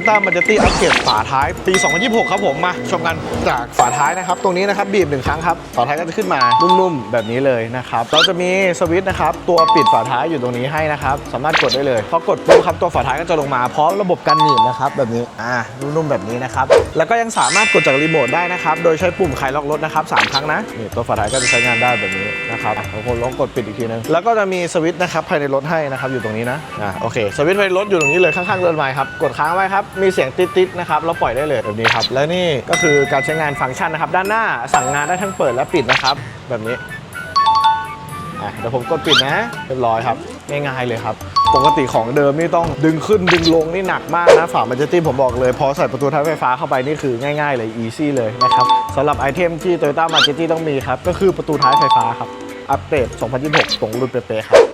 Toyota m a j e t y อัปเกรดฝาท้ายปี 2026 ครับผมมาชมกันจากฝาท้ายนะครับ ตรงนี้นะครับบีบหนึ่งครั้งครับฝาท้ายก็จะขึ้นมานุ่มๆ แบบนี้เลยนะครับเราจะมีสวิตช์นะครับตัวปิดฝาท้ายอยู่ตรงนี้ให้นะครับสามารถกดได้เลยพอกดปุ๊บครับตัวฝาท้ายก็จะลงมาพร้อมระบบกันหนีบนะครับแบบนี้อ่านุ่มๆแบบนี้นะครับแล้วก็ยังสามารถกดจากรีโมทได้นะครับโดยใช้ปุ่มคลายล็อกรถนะครับสามครั้งนะนี่ตัวฝาท้ายก็จะใช้งานได้แบบนี้นะครับอะผมลองกดปิดอีกทีนึงแล้วก็จะมีสวิตช์นะครับภายในรถให้นะครับอยู่ตรงนี้นะอ่าโอเคสวิตช์ภายในรถอยู่ตรงนี้เลยข้างๆเรือนไม้ครับกดค้างไว้ครับมีเสียงติดๆนะครับแล้วปล่อยได้เลยแบบนี้ครับ และนี่ก็คือการใช้งานฟังก์ชันนะครับ ด้านหน้าสั่งงานได้ทั้งเปิดและปิดนะครับ แบบนี้อะเดี๋ยวผมกดปิดนะเรียบร้อยครับง่ายๆเลยครับ ปกติของเดิมนี่ต้องดึงขึ้นดึงลงนี่หนักมากนะฝามันจะตี้ผมบอกเลย พอใส่ประตูท้ายไฟฟ้าเข้าไปนี่คือง่ายๆเลย easy เลยนะครับสำหรับไอเทมที่ Toyota m a j e t ต้องมีครับก็คือประตูท้ายไฟฟ้าครับอัปเดต2026ตรงรุ่นเป๊ะๆครับ